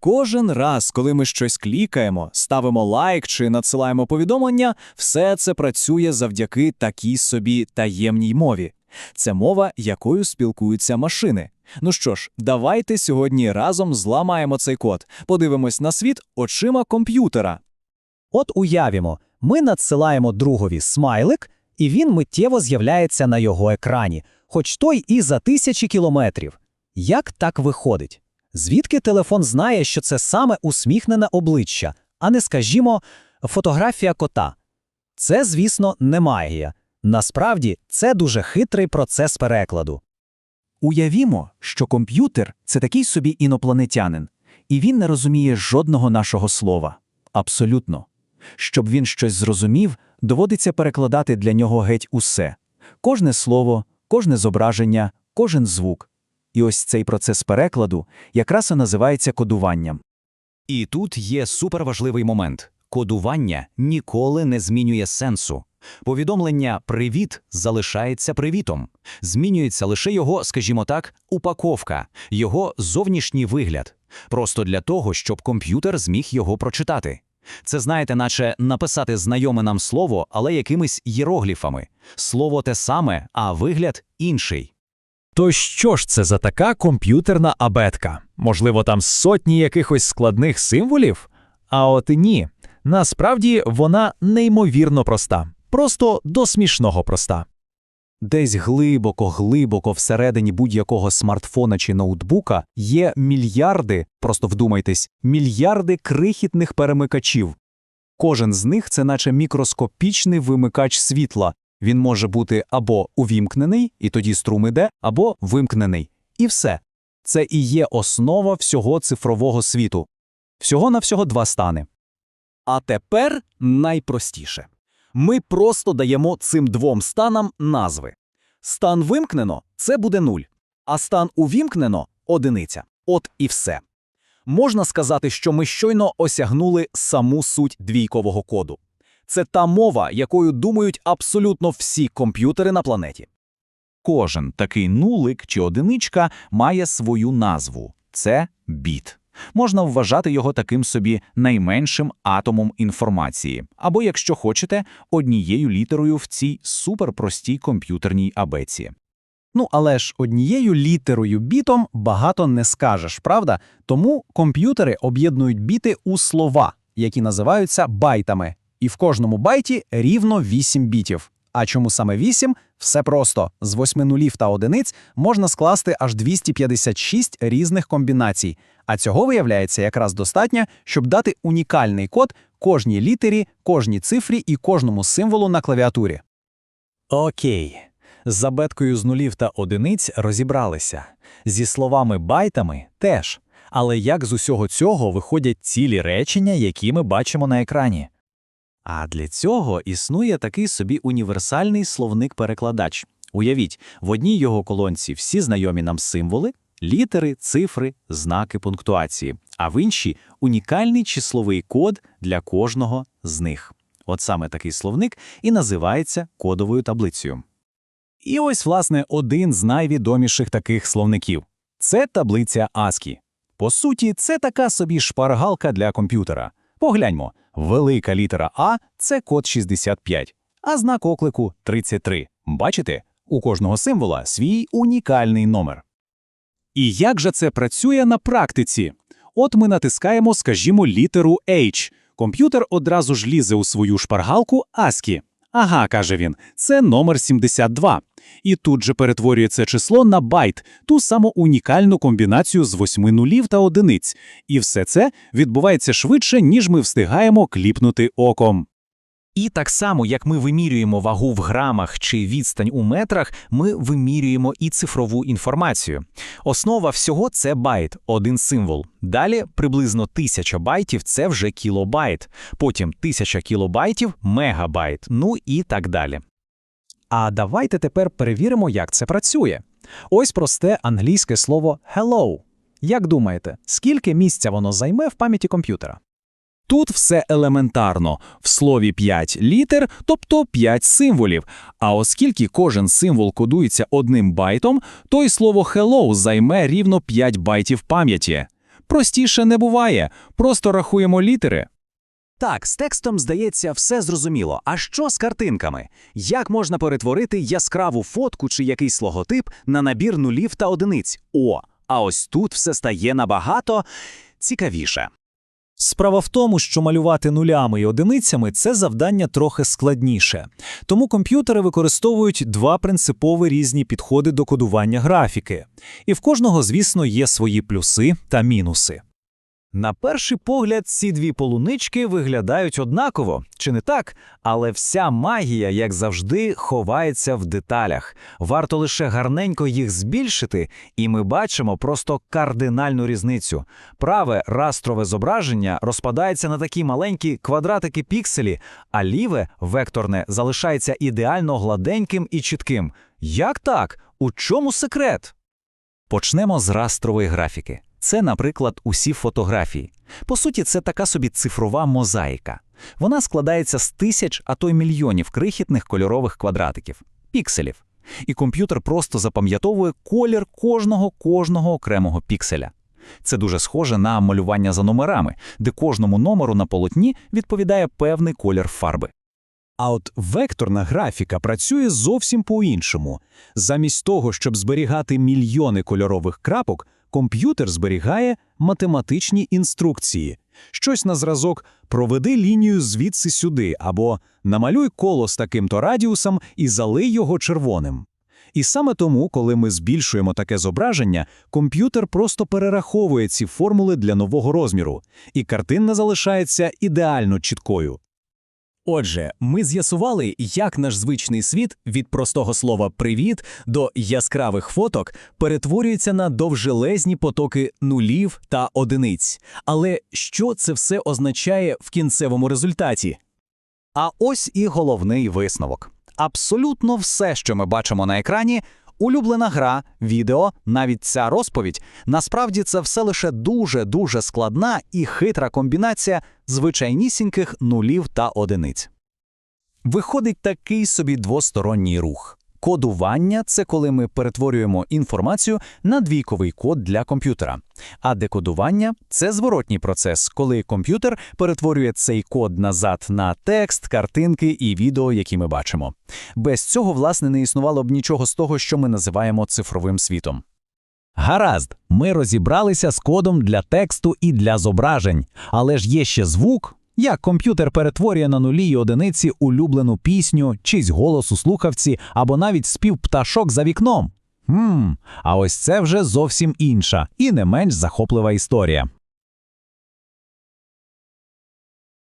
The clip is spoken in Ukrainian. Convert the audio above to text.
Кожен раз, коли ми щось клікаємо, ставимо лайк чи надсилаємо повідомлення, все це працює завдяки такій собі таємній мові. Це мова, якою спілкуються машини. Ну що ж, давайте сьогодні разом зламаємо цей код, подивимось на світ очима комп'ютера. От уявімо, ми надсилаємо другові смайлик, і він миттєво з'являється на його екрані, хоч той і за тисячі кілометрів. Як так виходить? Звідки телефон знає, що це саме усміхнене обличчя, а не, скажімо, фотографія кота? Це, звісно, не магія. Насправді, це дуже хитрий процес перекладу. Уявімо, що комп'ютер це такий собі інопланетянин, і він не розуміє жодного нашого слова. Абсолютно. Щоб він щось зрозумів, доводиться перекладати для нього геть усе: кожне слово, кожне зображення, кожен звук. І ось цей процес перекладу якраз і називається кодуванням. І тут є суперважливий момент. Кодування ніколи не змінює сенсу. Повідомлення «привіт» залишається привітом. Змінюється лише його, скажімо так, упаковка, його зовнішній вигляд. Просто для того, щоб комп'ютер зміг його прочитати. Це, знаєте, наче написати знайоме нам слово, але якимись єрогліфами. Слово те саме, а вигляд інший. То що ж це за така комп'ютерна абетка? Можливо, там сотні якихось складних символів? А от ні. Насправді вона неймовірно проста, просто до смішного проста. Десь глибоко-глибоко всередині будь-якого смартфона чи ноутбука є мільярди, просто вдумайтесь, мільярди крихітних перемикачів. Кожен з них це наче мікроскопічний вимикач світла. Він може бути або увімкнений, і тоді струм іде, або вимкнений. І все. Це і є основа всього цифрового світу. Всього на всього два стани. А тепер найпростіше. Ми просто даємо цим двом станам назви. Стан вимкнено це буде нуль, а стан увімкнено одиниця. От і все. Можна сказати, що ми щойно осягнули саму суть двійкового коду. Це та мова, якою думають абсолютно всі комп'ютери на планеті. Кожен такий нулик чи одиничка має свою назву це біт. Можна вважати його таким собі найменшим атомом інформації, або, якщо хочете, однією літерою в цій суперпростій комп'ютерній абеці. Ну, але ж однією літерою бітом багато не скажеш, правда? Тому комп'ютери об'єднують біти у слова, які називаються байтами. І в кожному байті рівно 8 бітів. А чому саме 8? Все просто. З 8 нулів та одиниць можна скласти аж 256 різних комбінацій. А цього виявляється якраз достатньо, щоб дати унікальний код кожній літері, кожній цифрі і кожному символу на клавіатурі. Окей. З забеткою з нулів та одиниць розібралися. Зі словами байтами теж. Але як з усього цього виходять цілі речення, які ми бачимо на екрані? А для цього існує такий собі універсальний словник-перекладач. Уявіть, в одній його колонці всі знайомі нам символи, літери, цифри, знаки пунктуації, а в іншій унікальний числовий код для кожного з них. От саме такий словник і називається кодовою таблицею. І ось, власне, один з найвідоміших таких словників це таблиця ASCII. По суті, це така собі шпаргалка для комп'ютера. Погляньмо, велика літера А це код 65, а знак оклику 33. Бачите, у кожного символа свій унікальний номер. І як же це працює на практиці? От ми натискаємо, скажімо, літеру H. Комп'ютер одразу ж лізе у свою шпаргалку ASCII. Ага, каже він, це номер 72. І тут же перетворює це число на байт, ту саму унікальну комбінацію з восьми нулів та одиниць. І все це відбувається швидше, ніж ми встигаємо кліпнути оком. І так само, як ми вимірюємо вагу в грамах чи відстань у метрах, ми вимірюємо і цифрову інформацію. Основа всього це байт, один символ. Далі приблизно тисяча байтів це вже кілобайт, потім тисяча кілобайтів мегабайт, ну і так далі. А давайте тепер перевіримо, як це працює. Ось просте англійське слово hello. Як думаєте, скільки місця воно займе в пам'яті комп'ютера? Тут все елементарно, в слові 5 літер, тобто 5 символів. А оскільки кожен символ кодується одним байтом, то й слово hello займе рівно 5 байтів пам'яті. Простіше не буває. Просто рахуємо літери. Так, з текстом, здається, все зрозуміло. А що з картинками? Як можна перетворити яскраву фотку чи якийсь логотип на набір нулів та одиниць? О, а ось тут все стає набагато цікавіше. Справа в тому, що малювати нулями і одиницями це завдання трохи складніше. Тому комп'ютери використовують два принципові різні підходи до кодування графіки. І в кожного, звісно, є свої плюси та мінуси. На перший погляд, ці дві полунички виглядають однаково, чи не так? Але вся магія, як завжди, ховається в деталях. Варто лише гарненько їх збільшити, і ми бачимо просто кардинальну різницю. Праве растрове зображення розпадається на такі маленькі квадратики пікселі, а ліве векторне залишається ідеально гладеньким і чітким. Як так? У чому секрет? Почнемо з растрової графіки. Це, наприклад, усі фотографії. По суті, це така собі цифрова мозаїка. Вона складається з тисяч, а то й мільйонів крихітних кольорових квадратиків, пікселів. І комп'ютер просто запам'ятовує колір кожного кожного окремого пікселя. Це дуже схоже на малювання за номерами, де кожному номеру на полотні відповідає певний колір фарби. А от векторна графіка працює зовсім по-іншому. Замість того, щоб зберігати мільйони кольорових крапок, комп'ютер зберігає математичні інструкції. Щось на зразок «проведи лінію звідси сюди» або «намалюй коло з таким-то радіусом і залий його червоним». І саме тому, коли ми збільшуємо таке зображення, комп'ютер просто перераховує ці формули для нового розміру, і картина залишається ідеально чіткою. Отже, ми з'ясували, як наш звичний світ від простого слова привіт до яскравих фоток перетворюється на довжелезні потоки нулів та одиниць. Але що це все означає в кінцевому результаті? А ось і головний висновок. Абсолютно все, що ми бачимо на екрані, улюблена гра, відео, навіть ця розповідь, насправді це все лише дуже-дуже складна і хитра комбінація звичайнісіньких нулів та одиниць. Виходить такий собі двосторонній рух. Кодування це коли ми перетворюємо інформацію на двійковий код для комп'ютера. А декодування це зворотній процес, коли комп'ютер перетворює цей код назад на текст, картинки і відео, які ми бачимо. Без цього, власне, не існувало б нічого з того, що ми називаємо цифровим світом. Гаразд, ми розібралися з кодом для тексту і для зображень, але ж є ще звук. Як комп'ютер перетворює на нулі й одиниці улюблену пісню, чийсь голос у слухавці або навіть спів пташок за вікном. Хм, а ось це вже зовсім інша і не менш захоплива історія.